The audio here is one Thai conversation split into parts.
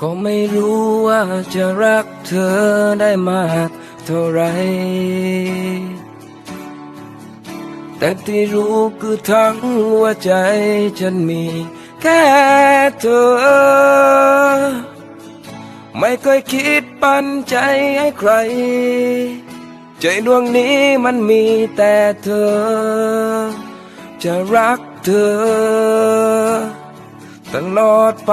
ก็ไม่รู้ว่าจะรักเธอได้มากเท่าไร แต่ที่รู้คือทั้งหัวใจฉันมีแค่เธอ ไม่เคยคิดปันใจให้ใคร ใจดวงนี้มันมีแต่เธอ จะรักเธอ ตลอดไป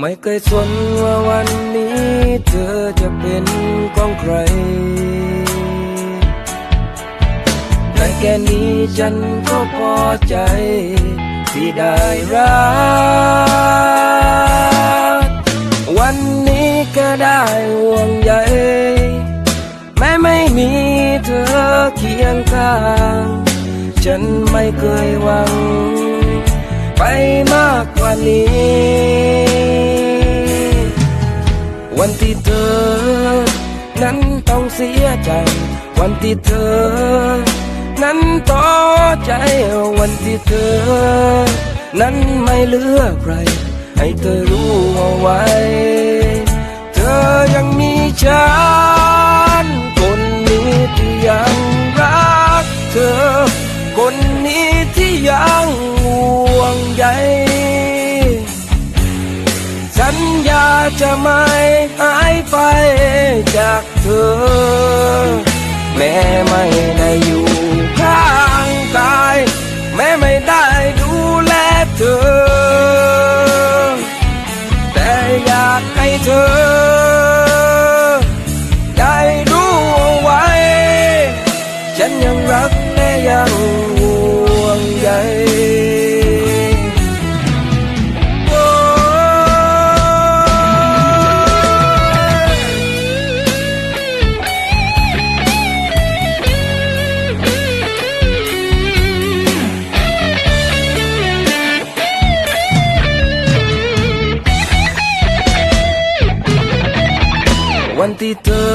ไม่เคยสนว่าวันนี้เธอจะเป็นของใครแต่แค่นี้ฉันก็พอใจ ที่ได้รัก วันนี้ก็ได้ห่วงใยแม้ไม่มีเธอเคียงข้าง ฉันไม่เคยหวัง ไปมากกว่านี้ วันที่เธอ นั้นต้องเสียใจ วันที่เธอ นั้นต่อใจวันที่เธอ นั้นไม่เหลือใคร ให้เธอรู้เอาไว้ เธอยังมีฉันคน สัญญาจะไม่หายไปจากเธอ แม้ไม่ได้อยู่ข้างกาย แม้ไม่ได้ดูแลเธอ แต่อยากให้เธอ ได้รู้เอาไว้ ฉันยังรักและยังห่วงใย วันที่เธอ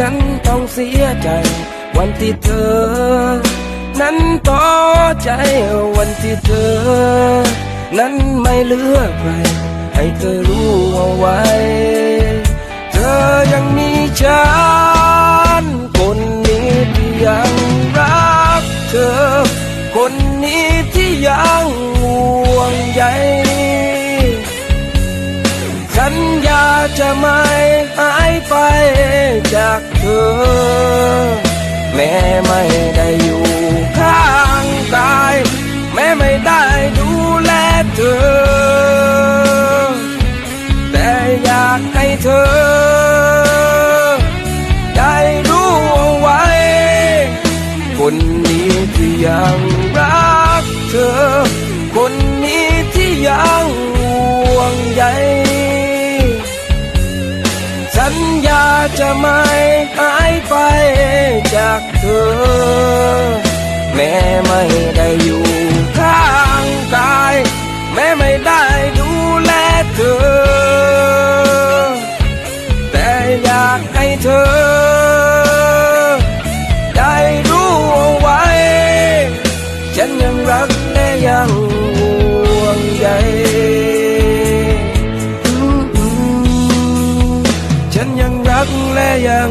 นั้นต้องเสียใจ วันที่เธอ นั้นต่อใจ วันที่เธอ นั้นไม่เหลือใคร ให้เธอรู้เอาไว้ เธอยังมีฉัน เธอ แต่อยากให้เธอ ได้รู้เอาไว้ คนนี้ที่ยังรักเธอ คนนี้ที่ยังห่วงใยสัญญาจะไม่หายไปจากเธอ แม้ไม่ได้อยู่ ฉันยังรักและยังห่วงใยฉันยังรักและยัง